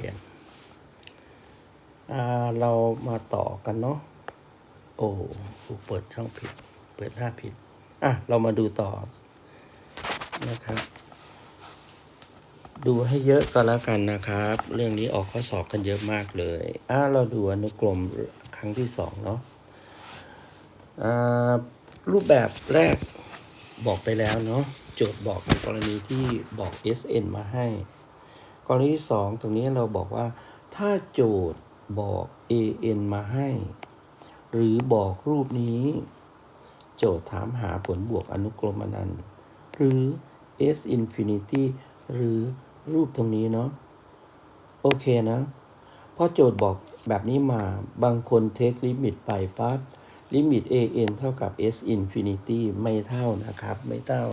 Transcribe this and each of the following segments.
เรียนอ่าเรามาต่อกันเนาะ โอ้กูเปิดช่องผิด เปิดหน้าผิด อะ เรามาดูต่อ นะครับ ดูให้เยอะก็แล้วกันนะครับ เรื่องนี้ออกข้อสอบกันเยอะมากเลย อะ เราดูอนุกรมครั้งที่สองเนาะ อ่า รูปแบบแรกบอกไปแล้วเนาะ โจทย์บอกในกรณีที่บอก SN มาให้ กรณีที่สองตรงนี้เราบอกว่า ถ้าโจทย์บอก AN มาให้ หรือบอกรูปนี้ โจทย์ถามหาผลบวกอนุกรมอนันต์ หรือ S infinity หรือรูปตรงนี้เนาะโอเคนะพอโจทย์บอกแบบนี้มาบางคนเทคลิมิตไปปั๊บลิมิต an เท่ากับ s infinity ไม่เท่านะครับ ไม่เท่า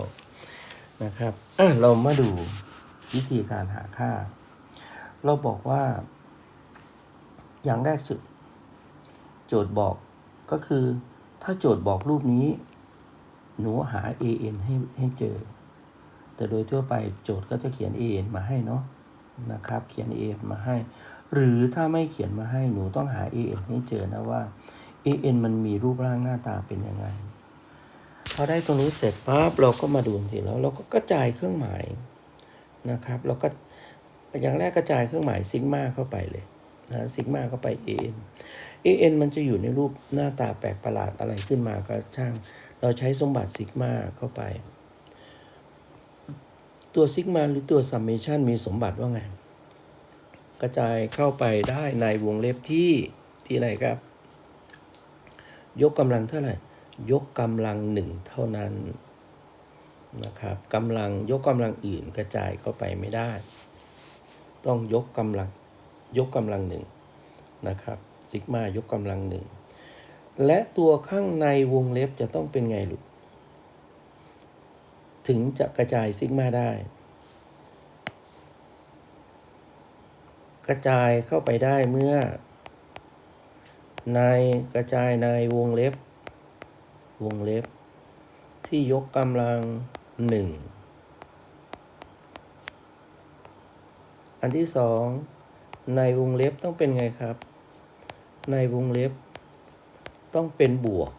นะครับ อะ เรามาดู วิธีการหาค่า เราบอกว่า อย่างแรกสุด โจทย์บอกก็คือ ถ้าโจทย์บอกรูปนี้ หนูหา an ให้ให้เจอ แต่โดยทั่วไปโจทย์ก็จะเขียน an มาให้เนาะนะครับ เขียน an มาให้ หรือถ้าไม่เขียนมาให้หนูต้องหา an ให้เจอนะว่า an มันมีรูปร่างหน้าตาเป็นยังไงพอได้ตรงนี้เสร็จปั๊บเราก็มาดูทีแล้ว เราก็กระจายเครื่องหมาย นะครับเราก็อย่างแรกกระจายเครื่องหมายซิกมาเข้าไปเลยนะซิกมาเข้าไป an an มันจะอยู่ในรูปหน้าตาแปลกประหลาดอะไรขึ้นมาก็ช่าง เราใช้สมบัติซิกมาเข้าไป ตัวซิกมาหรือตัวซัมเมชันมีสมบัติว่าไง กระจายเข้าไปได้ในวงเล็บที่ที่อะไรครับ ยกกำลังเท่าไหร่ ยกกำลังหนึ่งเท่านั้น นะครับกำลังยกกำลังอื่นกระจายเข้าไปไม่ได้ ต้องยกกำลังยกกำลังหนึ่งนะครับซิกมายกกำลังหนึ่งและตัวข้างในวงเล็บจะต้องเป็นไงลูกถึงจะกระจายซิกมาได้ กระจายเข้าไปได้เมื่อ ในกระจายในวงเล็บ วงเล็บ ที่ยกกำลัง หนึ่งอันที่สองในวงเล็บต้องเป็นไงครับ ในวงเล็บต้องเป็นบวก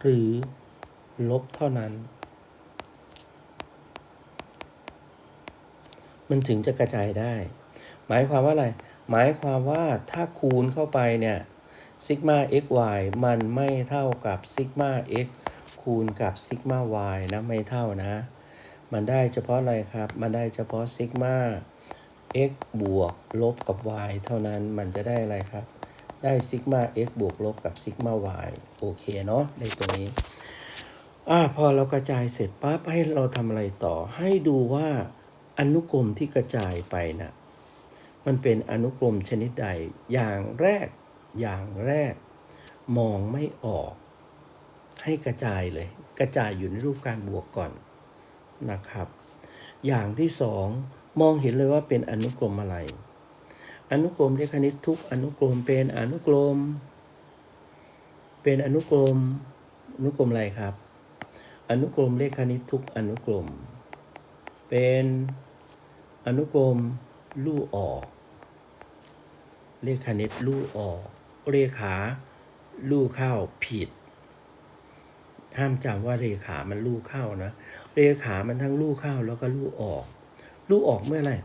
หรือลบเท่านั้น มันถึงจะกระจายได้ หมายความว่าอะไร หมายความว่าถ้าคูณเข้าไปเนี่ยซิกมา x y มันไม่เท่ากับซิกมา x คูณกับซิกมา y นะไม่เท่านะ มันได้เฉพาะอะไรครับ มันได้เฉพาะซิกมา x บวกลบกับ y เท่านั้นมันจะได้อะไรครับ ได้ซิกมา x บวกลบกับซิกมา y โอเคเนาะในตัวนี้อ่าพอเรากระจายเสร็จปั๊บให้เราทำอะไรต่อ ให้ดูว่าอนุกรมที่กระจายไปนะ่ะมันเป็นอนุกรมชนิดใด อย่างแรก อย่างแรก มองไม่ออก ให้กระจายเลย กระจายอยู่ในรูปการบวกก่อนนะครับ อย่างที่สองมองเห็นเลยว่าเป็นอนุกรมอะไร อนุกรมเลขคณิตทุกอนุกรมเป็นอนุกรม เป็นอนุกรมอนุกรมอะไรครับ อนุกรมเลขคณิตทุกอนุกรม เป็นอนุกรมลู่ออกเลขคณิตลู่ออกเรขาลู่เข้าผิด ห้ามจำว่าเรขามันลู่เข้านะ เรขามันทั้งลู่เข้าแล้วก็ลู่ออก ลู่ออกเมื่อไหร่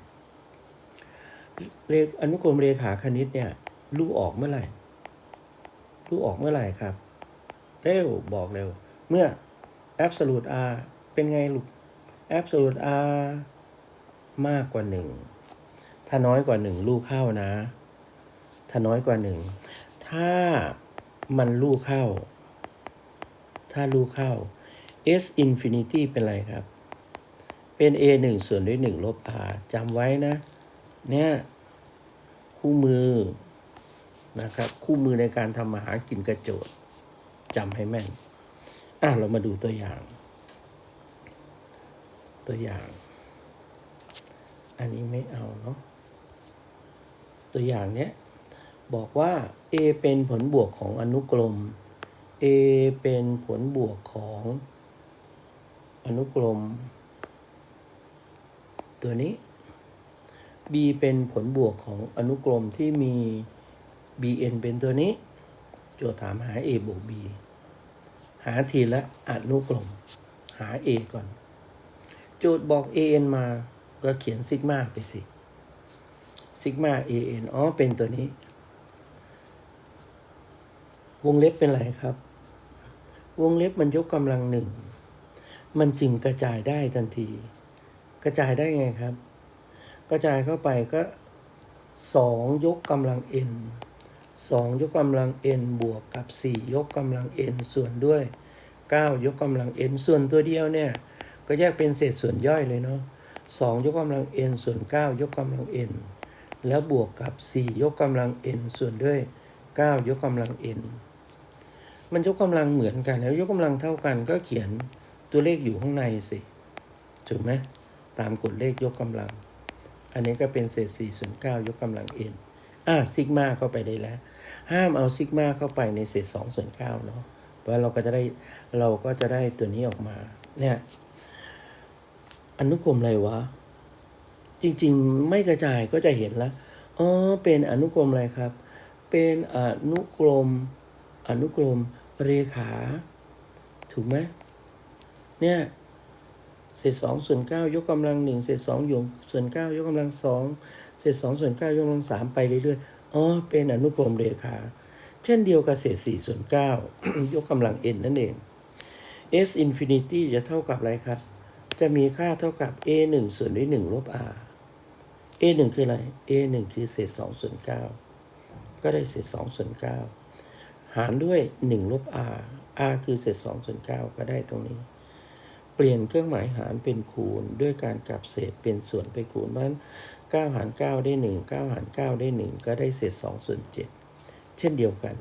เลขอนุกรมเรขาคณิตเนี่ย ลู่ออกเมื่อไหร่ ลู่ออกเมื่อไหร่ครับ เร็วบอกเร็ว เมื่อ absolute r เป็นไงลูก absolute r มากกว่าหนึ่ง ถ้าน้อยกว่าหนึ่งลูกเข้านะ ถ้าน้อยกว่าหนึ่ง ถ้ามันลูกเข้า ถ้าลูกเข้า s infinity เป็นอะไรครับ เป็น a 1ส่วนด้วย 1 ลบ r จำไว้นะ เนี่ย คู่มือนะครับ คู่มือในการทำมาหากินกระโจทย์จำให้แม่น อะ เรามาดูตัวอย่าง ตัวอย่าง อันนี้ไม่เอาเนาะ ตัวอย่างเนี้ย บอกว่า a เป็นผลบวกของอนุกรม a เป็นผลบวกของอนุกรม ตัวนี้ b เป็นผลบวกของอนุกรมที่มี bn เป็นตัวนี้ โจทย์ถามหา a บวก b หาทีละอนุกรม หา a ก่อน โจทย์บอก an มาก็เขียนซิกมาไปสิซิกมา an อ๋อ เป็นตัวนี้ วงเล็บเป็นอะไรครับ วงเล็บมันยกกำลังหนึ่ง มันจึงกระจายได้ทันที กระจายได้ไงครับ กระจายเข้าไปก็สองยกกำลัง n สองยกกำลัง n บวกกับสี่ยกกำลัง n ส่วนด้วยเก้ายกกำลัง n ส่วนตัวเดียวเนี่ย ก็แยกเป็นเศษส่วนย่อยเลยเนาะสองยกกำลัง n ส่วนเก้ายกกำลัง n แล้วบวกกับสี่ยกกำลัง n ส่วนด้วยเก้ายกกำลัง n มันยกกำลังเหมือนกันแล้วยกกำลังเท่ากันก็เขียนตัวเลขอยู่ข้างในสิถูกไหมตามกฎเลขยกกำลัง อันนี้ก็เป็นเศษ4ส่วน9ยกกำลัง n อะซิกมาเข้าไปได้แล้ว ห้ามเอาซิกมาเข้าไปในเศษ2ส่วน9เนาะเพราะเราก็จะได้เราก็จะได้ตัวนี้ออกมาเนี่ยอนุกรมอะไรวะ จริงๆ ไม่กระจายก็จะเห็นล้วอ๋อเป็นอนุกรมอะไรครับ เป็นอนุกรม อนุกรมเรขา ถูกไหมเนี่ยเศษสองส่วนเก้ายกกำลังหนึ่งเศษสองยกส่วนเก้ายกกำลังสองเศษสองส่วนเก้ายกกำลังสามไปเรื่อยๆอ๋อเป็นอนุกรมเรขา เช่นเดียวกับเศษสี่ส่วนเก้ายกกำลัง n นั่นเอง s infinity จะเท่ากับอะไรครับ จะมีค่าเท่ากับ a 1ส่วนด้วย1ลบ r a 1คืออะไร a 1คือเศษ2ส่วน9ก็ได้เศษ2ส่วน9 หารด้วย 1 ลบ r r คือเศษ2ส่วน9ก็ได้ตรงนี้ เปลี่ยนเครื่องหมายหารเป็นคูณด้วยการกลับเศษเป็นส่วนไปคูณเพราะฉะนั้น9หาร 9 ได้ 1 9 หาร 9 ได้ 1 ก็ได้เศษ2ส่วน7เช่นเดียวกัน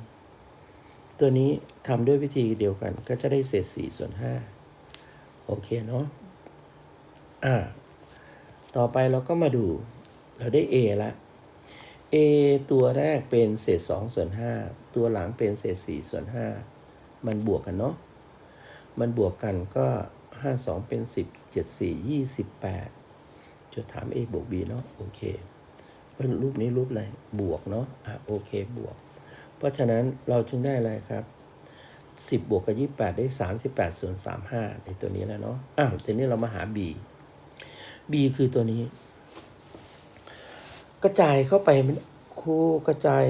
ตัวนี้ทำด้วยวิธีเดียวกันก็จะได้เศษ4ส่วน5โอเคเนาะอ่าต่อไปเราก็มาดูเราได้ a ละ a ตัวแรกเป็นเศษ2ส่วน5ตัวหลังเป็นเศษ4ส่วน5มันบวกกันเนาะ มันบวกกันก็ 5 2 เป็น 10 7 4 28จะถาม a บวก b เนาะโอเคเป็นรูปนี้รูปอะไร บวกเนาะ อะโอเคบวก เพราะฉะนั้นเราจึงได้อะไรครับ 10 บวกกับ 28 ได้ 38 ส่วน 35 ในตัวนี้แล้วเนาะ อ้าวทีนี้เรามาหา b b คือตัวนี้ กระจายเข้าไปมันครูกระจาย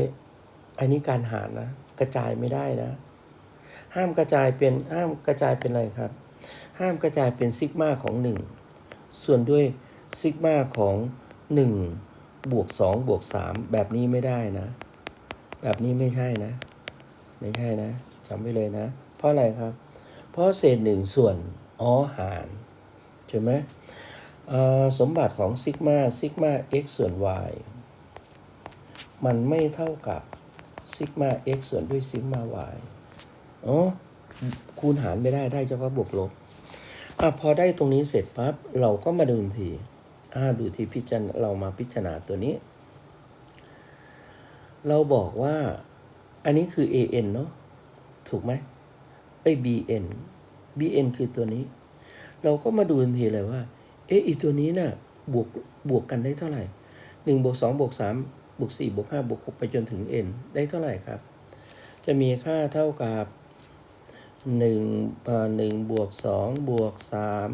อันนี้การหารนะ กระจายไม่ได้นะ ห้ามกระจายเป็นห้ามกระจายเป็นอะไรครับ ห้ามกระจายเป็นซิกมาของหนึ่งส่วนด้วยซิกมาของหนึ่งบวกสองบวกสามแบบนี้ไม่ได้นะ แบบนี้ไม่ใช่นะ ไม่ใช่นะจำไว้เลยนะ เพราะอะไรครับ เพราะเศษหนึ่งส่วนอ๋อหารใช่ไหม สมบัติของซิกมาซิกมา x ส่วน y มันไม่เท่ากับซิกมา x ส่วนด้วยซิกมา y อ๋อคูณหารไม่ได้ได้เฉพาะบวกลบอะพอได้ตรงนี้เสร็จปั๊บเราก็มาดูทีอ่าดูที่พิจารณาเรามาพิจารณาตัวนี้ เราบอกว่าอันนี้คือ an เนาะถูกไหมไอ้ bn bn คือตัวนี้ เราก็มาดูทันทีเลยว่า เอ๊ะอีตัวนี้น่ะบวกบวกกันได้เท่าไหร่หนึ่งบวกสองบวกสามบวกสี่บวกห้าบวกหกไปจนถึง n ได้เท่าไหร่ครับ จะมีค่าเท่ากับหนึ่งเอ่อหนึ่งบวกสองบวกสาม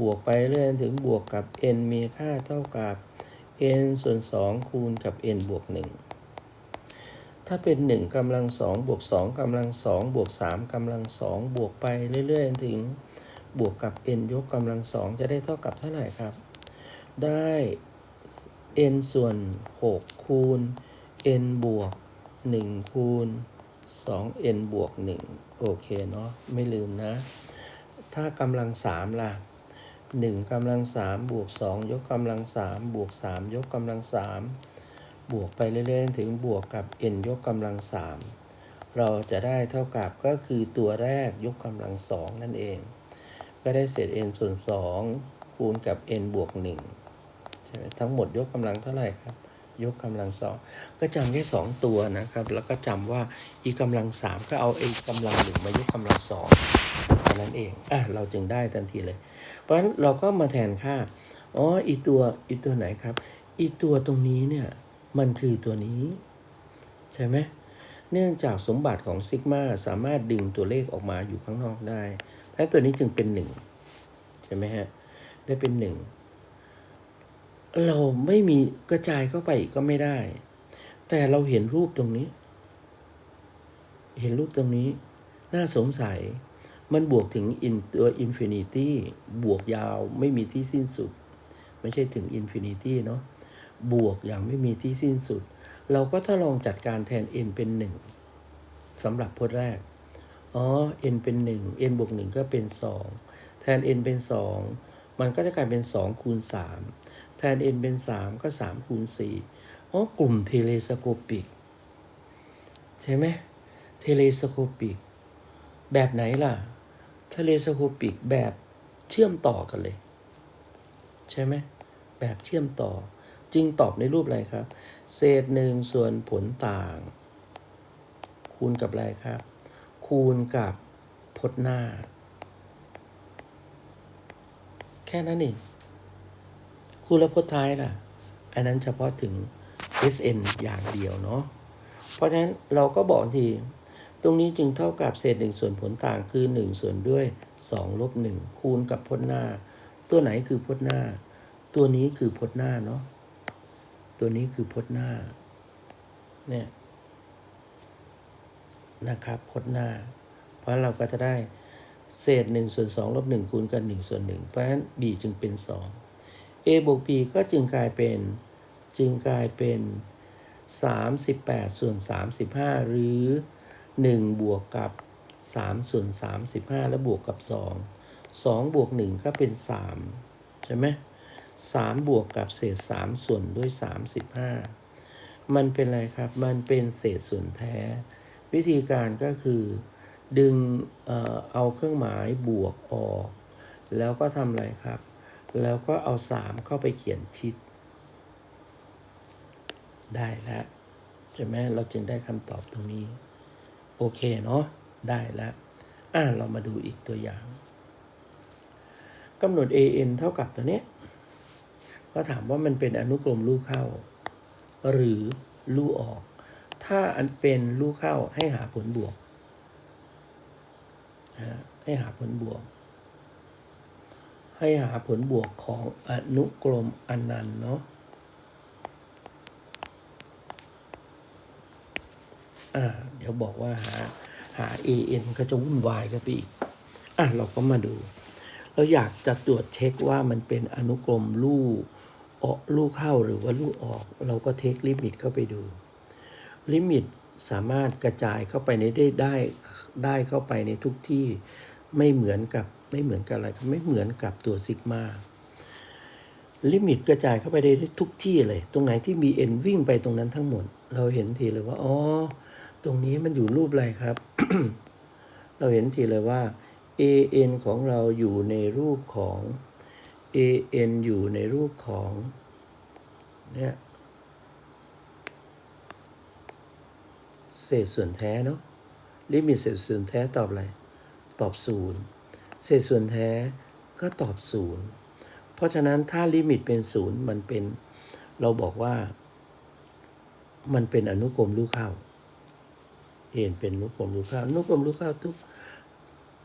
บวกไปเรื่อยถึงบวกกับ n มีค่าเท่ากับ n ส่วนสองคูณกับ n บวกหนึ่งถ้าเป็นหนึ่งกำลังสองบวกสองกำลังสองบวกสามกำลังสองบวกไปเรื่อยๆถึง บวกกับ n ยกกำลังสองจะได้เท่ากับเท่าไหร่ครับ ได้ n ส่วน 6 คูณ n บวก 1 คูณ 2n บวก 1 โอเคเนาะไม่ลืมนะ ถ้ากำลัง 3 ล่ะ 1กำลัง 3 บวก 2 ยกกำลัง 3 บวก 3 ยกกำลัง 3 บวกไปเรื่อยๆ ถึงบวกกับ n ยกกำลัง 3 เราจะได้เท่ากับก็คือตัวแรกยกกำลัง 2 นั่นเอง ก็ได้เศษ n ส่วน 2 คูณกับ n บวก1ใช่ไหมทั้งหมดยกกำลังเท่าไหร่ครับ ยกกำลังสองก็จำแค่สองตัวนะครับ แล้วก็จำว่าอีกำลังสามก็เอาไอกำลังหนึ่งมายกกำลังสองเท่านั้นเองอะเราจึงได้ทันทีเลย เพราะฉะนั้นเราก็มาแทนค่าอ๋ออีตัวอีตัวไหนครับ อีตัวตรงนี้เนี่ยมันคือตัวนี้ ใช่ไหมเนื่องจากสมบัติของซิกมาสามารถดึงตัวเลขออกมาอยู่ข้างนอกได้ เพราะฉะนั้นตัวนี้จึงเป็นหนึ่งใช่ไหมฮะ ได้เป็นหนึ่ง เราไม่มีกระจายเข้าไปก็ไม่ได้ แต่เราเห็นรูปตรงนี้ เห็นรูปตรงนี้ น่าสงสัย มันบวกถึงอินตัวอินฟินิตี้บวกยาวไม่มีที่สิ้นสุด ไม่ใช่ถึงอินฟินิตี้เนาะ บวกอย่างไม่มีที่สิ้นสุด เราก็ถ้าลองจัดการแทน n เป็นหนึ่งสำหรับพจน์แรก อ๋อ n เป็นหนึ่ง n บวกหนึ่งก็เป็นสองแทน n เป็นสองมันก็จะกลายเป็นสองคูณสามแทน n เป็นสามก็สามคูณสี่อ๋อ กลุ่มเทเลสโคปิก ใช่ไหมเทเลสโคปิก แบบไหนล่ะ เทเลสโคปิกแบบเชื่อมต่อกันเลย ใช่ไหม แบบเชื่อมต่อ จึงตอบในรูปอะไรครับ เศษหนึ่งส่วนผลต่าง คูณกับอะไรครับ คูณกับพจน์หน้า แค่นั้นเองคูณแล้วพจน์ท้ายล่ะ อันนั้นเฉพาะถึง SN อย่างเดียวเนาะเพราะฉะนั้นเราก็บอกที ตรงนี้จึงเท่ากับเศษหนึ่งส่วนผลต่างคือ 1 ส่วนด้วย 2 ลบ 1 คูณกับพจน์หน้า ตัวไหนคือพจน์หน้า ตัวนี้คือพจน์หน้าเนาะตัวนี้คือพจน์หน้าเนี่ย นะครับพจน์หน้า เพราะเราก็จะได้เศษ1ส่วน2ลบ1คูณกัน1ส่วน1เพราะฉะนั้น b จึงเป็น 2 a บวก b ก็จึงกลายเป็นจึงกลายเป็น 38 ส่วน 35 หรือ 1 บวกกับ 3 ส่วน 35 แล้วบวกกับ 2 2 บวก 1 ก็เป็น 3 ใช่ไหม3บวกกับเศษ 3 ส่วนด้วย 35 มันเป็นอะไรครับ มันเป็นเศษส่วนแท้ วิธีการก็คือดึงเอาเครื่องหมายบวกออก แล้วก็ทำอะไรครับ แล้วก็เอา 3 เข้าไปเขียนชิด ได้แล้วใช่ไหมเราจึงได้คำตอบตรงนี้ โอเคเนาะได้แล้วอะเรามาดูอีกตัวอย่างกำหนด an เท่ากับตัวเนี้ยก็ถามว่ามันเป็นอนุกรมลูกเข้า หรือลูกออก ถ้าอันเป็นลูกเข้าให้หาผลบวก ให้หาผลบวก ให้หาผลบวกของอนุกรมอนันต์เนาะอ่าเดี๋ยวบอกว่าหาหา an ก็จะวุ่นวายกันไปอีก อะ เราก็มาดู เราอยากจะตรวจเช็คว่ามันเป็นอนุกรมลูกออกลูกเข้าหรือว่าลูกออก เราก็เทคลิมิตเข้าไปดู ลิมิตสามารถกระจายเข้าไปในได้ได้ได้เข้าไปในทุกที่ไม่เหมือนกับไม่เหมือนกับอะไรไม่เหมือนกับตัวซิกมาลิมิตกระจายเข้าไปได้ทุกที่เลย ตรงไหนที่มี n วิ่งไปตรงนั้นทั้งหมด เราเห็นทีเลยว่าอ๋อตรงนี้มันอยู่รูปอะไรครับ เราเห็นทีเลยว่า an ของเราอยู่ในรูปของ an อยู่ในรูปของเนี่ย เศษส่วนแท้เนาะลิมิตเศษส่วนแท้ตอบอะไร ตอบศูนย์เศษส่วนแท้ก็ตอบศูนย์เพราะฉะนั้นถ้าลิมิตเป็นศูนย์มันเป็น เราบอกว่า มันเป็นอนุกรมลูกเข้าเอ็นเป็นอนุกรมลูกเข้าอนุกรมลูกเข้าทุก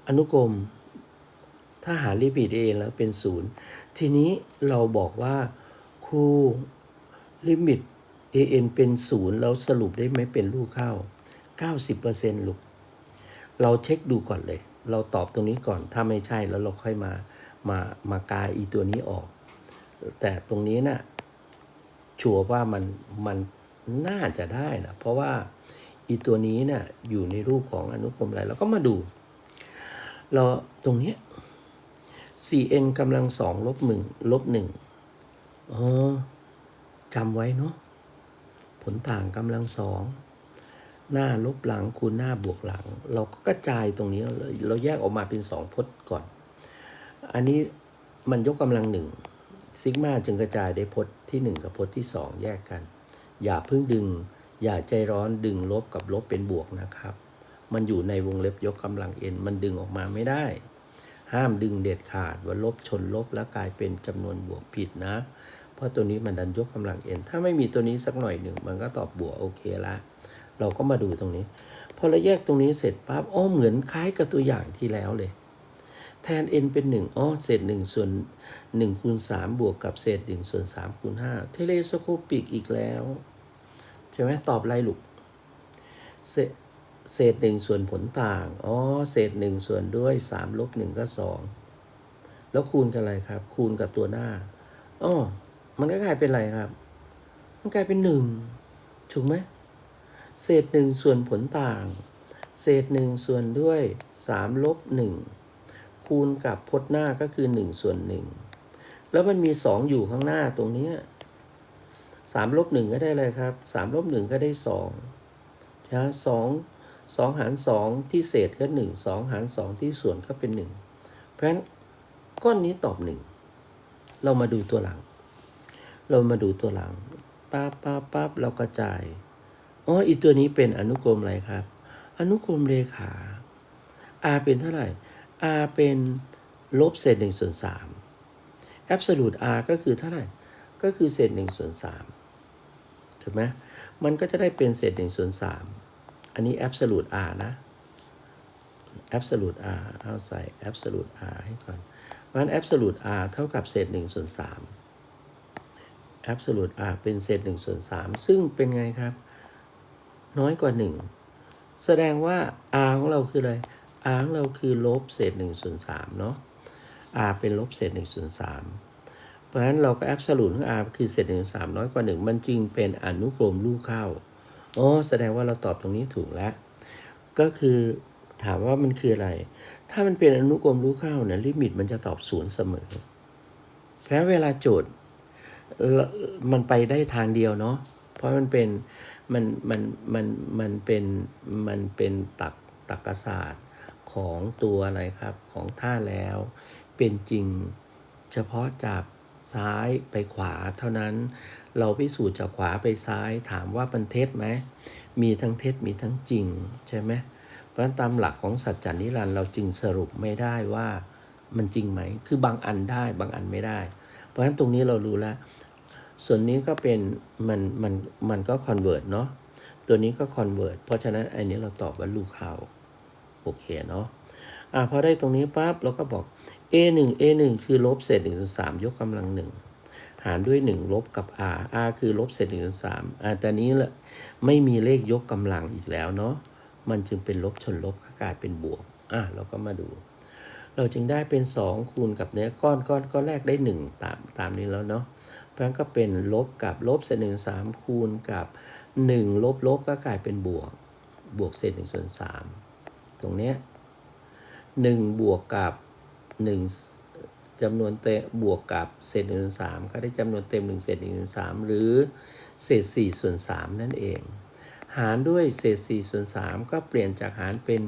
อนุกรม ถ้าหาลิมิตเองแล้วเป็นศูนย์ทีนี้เราบอกว่าครูลิมิต an เป็นศูนย์เราสรุปได้ไหมเป็นลูกเข้า 90%ลูก เราเช็คดูก่อนเลย เราตอบตรงนี้ก่อนถ้าไม่ใช่แล้วเราค่อยมามามากาอีตัวนี้ออก แต่ตรงนี้นะ่ะชัวร์ว่ามันมันน่าจะได้นะเพราะว่าอีตัวนี้นะ่ะอยู่ในรูปของอนุกรมอะไรเราก็มาดู เราตรงนี้ย 4n กำลังสองลบหนึ่งลบหนึ่งอ๋อจำไว้เนาะ ผลต่างกำลังสองหน้าลบหลังคูณหน้าบวกหลัง เราก็กระจายตรงนี้เราแยกออกมาเป็นสองพจน์ก่อน อันนี้มันยกกำลังหนึ่งซิกมาจึงกระจายได้พจน์ที่หนึ่งกับพจน์ที่สองแยกกัน อย่าเพิ่งดึง อย่าใจร้อนดึงลบกับลบเป็นบวกนะครับ มันอยู่ในวงเล็บยกกำลังเอ็นมันดึงออกมาไม่ได้ ห้ามดึงเด็ดขาดว่าลบชนลบแล้วกลายเป็นจำนวนบวกผิดนะ ราะราตัวนี้มันดันยกกำลัง n ถ้าไม่มีตัวนี้สักหน่อยหนึ่งมันก็ตอบบวกโอเคละเราก็มาดูตรงนี้ พอเราแยกตรงนี้เสร็จปั๊บอ๋อเหมือนคล้ายกับตัวอย่างที่แล้วเลย แทน n เป็น1อ๋อเศษ1ส่วน1คูณ3บวกกับเศษ1ส่วน3คูณ5เทเลสโคปิกอีกแล้ว ใช่ไหมตอบไรลูกเศษเศษ1ส่วนผลต่าง อ๋อ เศษ1ส่วนด้วย3ลบ1ก็2แล้วคูณกับอะไรครับ คูณกับตัวหน้า อ๋อ มันก็กลายเป็นอะไรครับ มันกลายเป็น1ถูกไหมเศษหนึ่งส่วนผลต่าง เศษหนึ่งส่วนด้วยสามลบหนึ่งคูณกับพจน์หน้าก็คือหนึ่งส่วนหนึ่งแล้วมันมีสองอยู่ข้างหน้าตรงนี้สามลบหนึ่งก็ได้เลยครับสามลบหนึ่งก็ได้สองนะสองสองหารสองที่เศษก็หนึ่งสองหารสองที่ส่วนก็เป็นหนึ่งเพราะฉะนั้นก้อนนี้ตอบหนึ่งเรามาดูตัวหลัง เรามาดูตัวหลังปั๊บปั๊บปั๊บเรากระจายอ๋ออีตัวนี้เป็นอนุกรมอะไรครับ อนุกรมเรขา r เป็นเท่าไหร่ r เป็นลบเศษหนึ่งส่วนสาม absolute r ก็คือเท่าไหร่ ก็คือเศษหนึ่งส่วนสามถูกไหมมันก็จะได้เป็นเศษหนึ่งส่วนสามอันนี้ absolute r นะ absolute r เอาใส่ absolute r ให้ก่อนเพราะฉะนั้น absolute r เท่ากับเศษหนึ่งส่วนสาม absolute r เป็นเศษหนึ่งส่วนสามซึ่งเป็นไงครับ น้อยกว่า 1 แสดงว่า r ของเราคืออะไร r ของเราคือลบเศษ1ส่วน3เนาะ r เป็นลบเศษ1ส่วน3เพราะฉะนั้นเราก็ absolute ของ r คือเศษ1ส่วน3น้อยกว่า 1 มันจึงเป็นอนุกรมลูกเข้าอ๋อแสดงว่าเราตอบตรงนี้ถูกแล้ว ก็คือถามว่ามันคืออะไร ถ้ามันเป็นอนุกรมลูกเข้าเนี่ยลิมิตมันจะตอบศูนย์เสมอ เพราะเวลาโจทย์ มันไปได้ทางเดียวเนาะเพราะมันเป็นมันมันมันมันเป็นมันเป็นตักตักศาสตร์ของตัวอะไรครับของท่าแล้ว เป็นจริงเฉพาะจากซ้ายไปขวาเท่านั้น เราพิสูจน์จากขวาไปซ้ายถามว่ามันเท็จไหมมีทั้งเท็จมีทั้งจริงใช่ไหมเพราะฉะนั้นตามหลักของสัจจานิรันดร์เราจึงสรุปไม่ได้ว่ามันจริงไหม คือบางอันได้บางอันไม่ได้ เพราะฉะนั้นตรงนี้เรารู้แล้ว ส่วนนี้ก็เป็นมันมันมันก็คอนเวิร์ตเนาะ ตัวนี้ก็คอนเวิร์ตเพราะฉะนั้นอันนี้เราตอบว่าลูกเขาโอเคเนาะ อะพอได้ตรงนี้ปั๊บเราก็บอก a 1 a 1คือลบเศษ1ส่วน3ยกกำลังหนึ่งหารด้วย 1 ลบกับ r r คือลบเศษ1ส่วน3อะแต่นี้แหละไม่มีเลขยกกำลังอีกแล้วเนาะ มันจึงเป็นลบชนลบก็กลายเป็นบวก อะเราก็มาดู เราจึงได้เป็น 2 คูณกับเนื้อก้อนก้อนก้อนแรกได้ 1 ตามตามนี้แล้วเนาะ เพราะนั้นก็เป็นลบกับลบเศษหนึ่งสามคูณกับหนึ่งลบลบก็กลายเป็นบวก บวกเศษหนึ่งส่วนสามตรงเนี้ยหนึ่งบวกกับหนึ่งจำนวนเต็มบวกกับเศษหนึ่งส่วนสามก็ได้จำนวนเต็มหนึ่งเศษหนึ่งส่วนสามหรือเศษสี่ส่วนสามนั่นเอง หารด้วยเศษสี่ส่วนสามก็เปลี่ยนจากหารเป็น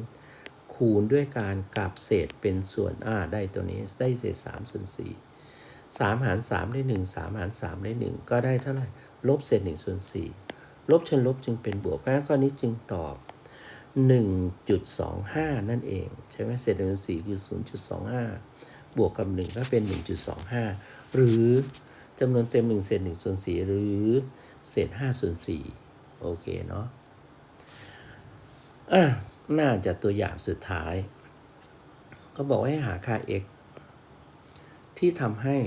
คูณด้วยการกลับเศษเป็นส่วนอ่าได้ตัวนี้ได้เศษสามส่วนสี่ สามหารสามได้หนึ่งสามหารสามได้หนึ่งก็ได้เท่าไหร่ลบเศษหนึ่งส่วนสี่ลบเชนลบจึงเป็นบวกเพราะฉะนั้นข้อนี้จึงตอบหนึ่งจุดสองห้านั่นเอง ใช่ไหมเศษหนึ่งส่วนสี่คือศูนย์จุดสองห้าบวกกับหนึ่งก็เป็นหนึ่งจุดสองห้าหรือจำนวนเต็มหนึ่งเศษหนึ่งส่วนสี่หรือเศษห้าส่วนสี่โอเคเนาะอะน่าจะตัวอย่างสุดท้าย ก็บอกให้หาค่า x ที่ทำให้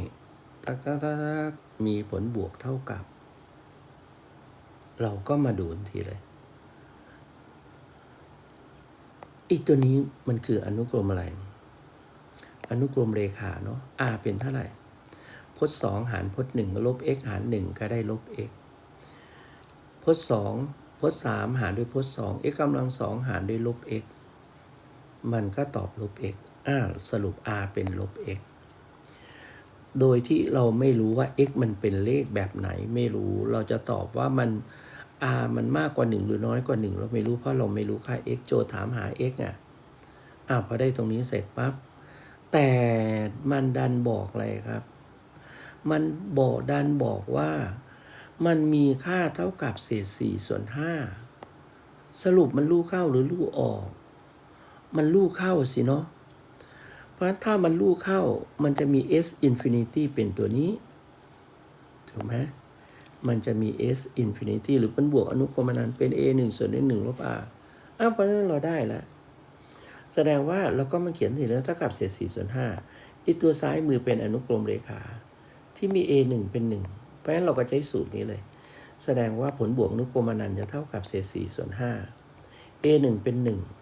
มีผลบวกเท่ากับ เราก็มาดูทีเลยอีกตัวนี้มันคืออนุกรมอะไร อนุกรมเรขาเนาะ r เป็นเท่าไหร่ พจน์สองหารพจน์หนึ่งลบ x หารหนึ่งก็ได้ลบ x พจน์สองพจน์สามหารด้วยพจน์สอง x กำลังสองหารด้วยลบ x มันก็ตอบลบ x อ่าสรุป r เป็นลบ x โดยที่เราไม่รู้ว่า x มันเป็นเลขแบบไหนไม่รู้ เราจะตอบว่ามัน r มันมากกว่า 1 หรือน้อยกว่า 1 เราไม่รู้เพราะเราไม่รู้ค่า x โจทย์ถามหา x อะอ้าพอได้ตรงนี้เสร็จปั๊บแต่มันดันบอกอะไรครับ มันบอกดันบอกว่ามันมีค่าเท่ากับเศษ4ส่วน5สรุปมันลู่เข้าหรือลู่ออก มันลู่เข้าสิเนาะ เพราะฉะนั้นถ้ามันลู่เข้ามันจะมี s infinity เป็นตัวนี้ ถูกไหมมันจะมี s infinity หรือเป็นบวกอนุกรมนันต์เป็น a 1ส่วน a 1ลบ r อ้าวเพราะฉะนั้นเราได้แล้ว แสดงว่าเราก็มาเขียนทีแล้วเท่ากับเศษ4ส่วน5อีตัวซ้ายมือเป็นอนุกรมเรขา ที่มี a 1เป็น 1 เพราะฉะนั้นเราก็ใช้สูตรนี้เลย แสดงว่าผลบวกอนุกรมนันต์จะเท่ากับเศษ4ส่วน5 a 1เป็น 1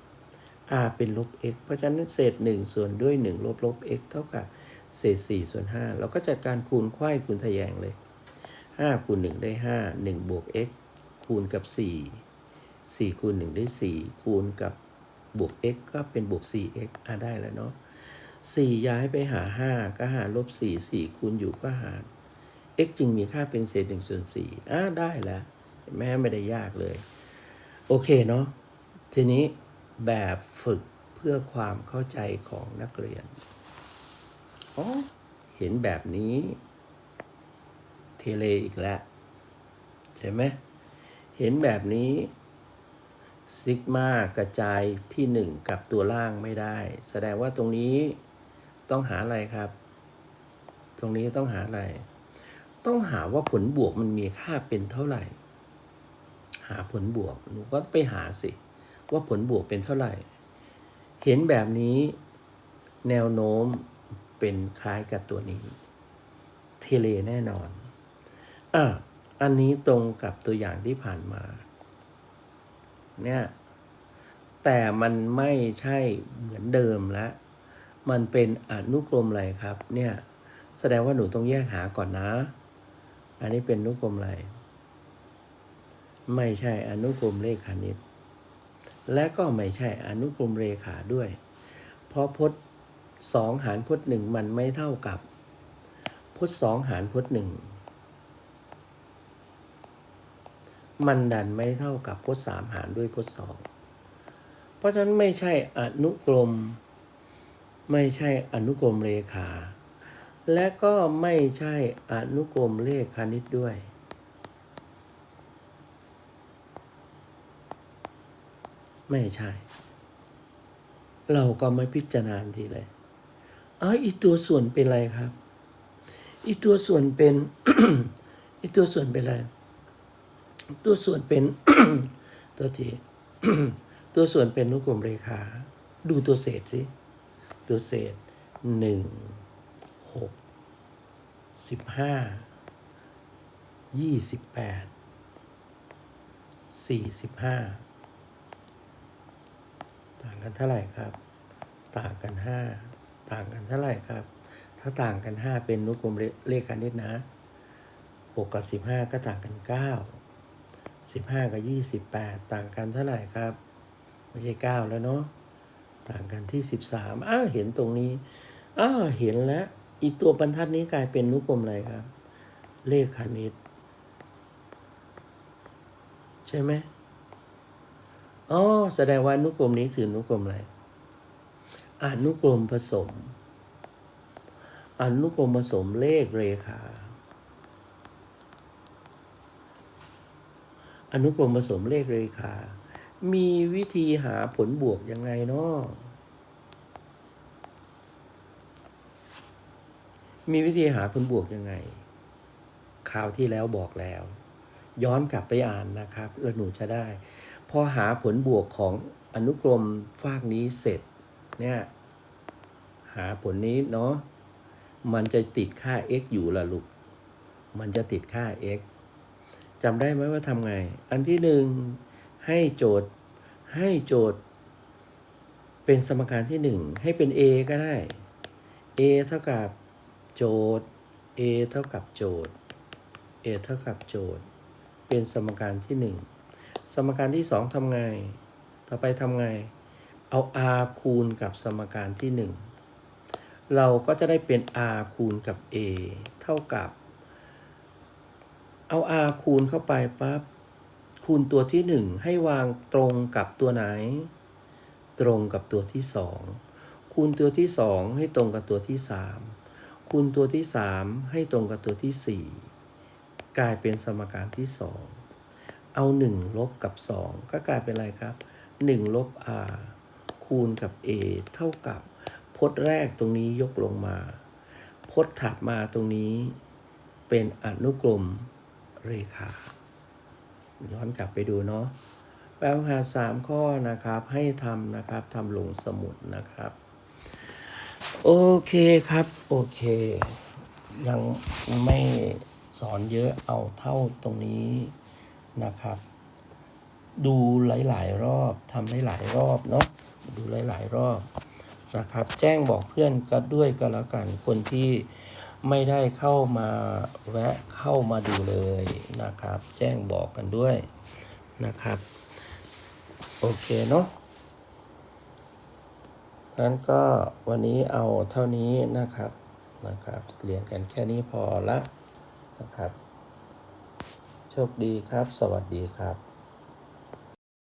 r เป็นลบ x เพราะฉะนั้นเศษ 1 ส่วนด้วย 1 ลบลบ x เท่ากับเศษ 4 ส่วน 5 เราก็จัดการคูณไขว้คูณทะแยงเลย 5 คูณ 1 ได้ 5 1 บวก x คูณกับ 4 4 คูณ 1 ได้ 4 คูณกับบวก x ก็เป็นบวก 4x อะได้แล้วเนาะ 4 ย้ายไปหา 5 ก็หาลบ 4 4 คูณอยู่ก็หาร x จึงมีค่าเป็นเศษ1ส่วน4อะได้แล้วแม่ไม่ได้ยากเลย โอเคเนาะทีนี้ แบบฝึกเพื่อความเข้าใจของนักเรียนอ๋อเห็นแบบนี้ เทเลอีกแล้ว ใช่ไหม เห็นแบบนี้ซิกมากระจายที่หนึ่งกับตัวล่างไม่ได้ แสดงว่าตรงนี้ต้องหาอะไรครับ ตรงนี้ต้องหาอะไร ต้องหาว่าผลบวกมันมีค่าเป็นเท่าไหร่ หาผลบวก หนูก็ไปหาสิ ว่าผลบวกเป็นเท่าไหร่ เห็นแบบนี้แนวโน้มเป็นคล้ายกับตัวนี้ เทเลแน่นอนอะอันนี้ตรงกับตัวอย่างที่ผ่านมา เนี่ย แต่มันไม่ใช่เหมือนเดิมแล้วมันเป็นอนุกรมอะไรครับ เนี่ย แสดงว่าหนูต้องแยกหาก่อนนะ อันนี้เป็นอนุกรมอะไร ไม่ใช่อนุกรมเลขคณิต และก็ไม่ใช่อนุกรมเรขาด้วย เพราะพจน์สองหารพจน์หนึ่งมันไม่เท่ากับพจน์สองหารพจน์หนึ่งมันดันไม่เท่ากับพจน์สามหารด้วยพจน์สองเพราะฉะนั้นไม่ใช่อนุกรม ไม่ใช่อนุกรมเรขา และก็ไม่ใช่อนุกรมเลขคณิตด้วย ไม่ใช่ เราก็ไม่พิจารณาทีเลยอ๋ออีตัวส่วนเป็นอะไรครับ อีตัวส่วนเป็น อีตัวส่วนเป็นอะไร ตัวส่วนเป็น ตัวทีตัวส่วนเป็นนุกรมเรขา ดูตัวเศษสิ ตัวเศษหนึ่งหกสิบห้ายี่สิบแปดสี่สิบห้า ต่างกันเท่าไหร่ครับ ต่างกันห้าต่างกันเท่าไหร่ครับ ถ้าต่างกันห้าเป็นนุกรมเลขคณิตนะหกกับสิบห้าก็ต่างกันเก้าสิบห้ากับยี่สิบแปดต่างกันเท่าไหร่ครับ ไม่ใช่เก้าแล้วเนาะ ต่างกันที่สิบสามอ้าวเห็นตรงนี้ อ้าวเห็นแล้ว อีตัวบรรทัดนี้กลายเป็นนุกรมอะไรครับ เลขคณิต ใช่ไหม อ๋อแสดงว่านุกรมนี้คือนุกรมอะไรอนุกรมผสม อนุกรมผสมเลขเรขา อนุกรมผสมเลขเรขา มีวิธีหาผลบวกยังไงเนาะมีวิธีหาผลบวกยังไงคราวที่แล้วบอกแล้ว ย้อนกลับไปอ่านนะครับ แล้วหนูจะได้ พอหาผลบวกของอนุกรมฝากนี้เสร็จเนี่ยหาผลนี้เนาะมันจะติดค่า x อยู่ละลูก มันจะติดค่า x จำได้ไหมว่าทำไง อันที่หนึ่งให้โจทย์ให้โจทย์ เป็นสมการที่หนึ่งให้เป็น a ก็ได้ a เท่ากับโจทย์ a เท่ากับโจทย์ a เท่ากับโจทย์ เป็นสมการที่หนึ่ง สมการที่สองทำไง ต่อไปทำไง เอา r คูณกับสมการที่หนึ่งเราก็จะได้เป็น r คูณกับ a เท่ากับ เอา r คูณเข้าไปปั๊บ คูณตัวที่หนึ่งให้วางตรงกับตัวไหน ตรงกับตัวที่สองคูณตัวที่สองให้ตรงกับตัวที่สามคูณตัวที่สามให้ตรงกับตัวที่สี่กลายเป็นสมการที่สอง เอาหนึ่งลบกับสองก็กลายเป็นอะไรครับหนึ่งลบ r คูณกับ a เท่ากับพจน์แรกตรงนี้ยกลงมา พจน์ถัดมาตรงนี้เป็นอนุกรมเรขาย้อนกลับไปดูเนาะแปลหาสามข้อนะครับให้ทำนะครับทำลงสมุดนะครับ โอเคครับ โอเค ยังไม่สอนเยอะเอาเท่าตรงนี้ นะครับ ดูหลาย ๆ รอบทำหลาย ๆ รอบเนาะดูหลาย ๆ รอบนะครับ แจ้งบอกเพื่อนก็ด้วยก็แล้วกันคนที่ไม่ได้เข้ามาแวะเข้ามาดูเลยนะครับ แจ้งบอกกันด้วยนะครับ โอเคเนาะงั้นก็วันนี้เอาเท่านี้นะครับนะครับเรียนกันแค่นี้พอละนะครับ โชคดีครับ สวัสดีครับ